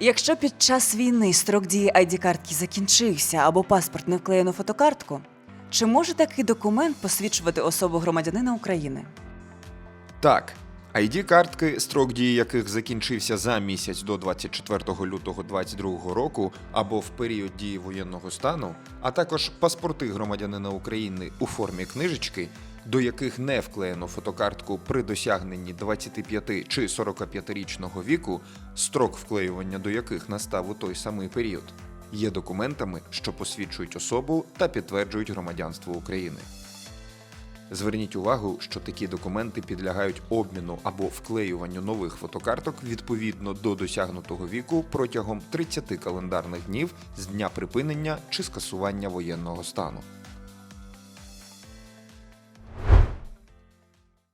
Якщо під час війни строк дії id картки закінчився або паспорт не вклеєно фотокартку, чи може такий документ посвідчувати особу громадянина України? Так, ID-картки, строк дії яких закінчився за місяць до 24 лютого 2022 року або в період дії воєнного стану, а також паспорти громадянина України у формі книжечки, до яких не вклеєно фотокартку при досягненні 25 чи 45-річного віку, строк вклеювання до яких настав у той самий період, є документами, що посвідчують особу та підтверджують громадянство України. Зверніть увагу, що такі документи підлягають обміну або вклеюванню нових фотокарток відповідно до досягнутого віку протягом 30 календарних днів з дня припинення чи скасування воєнного стану.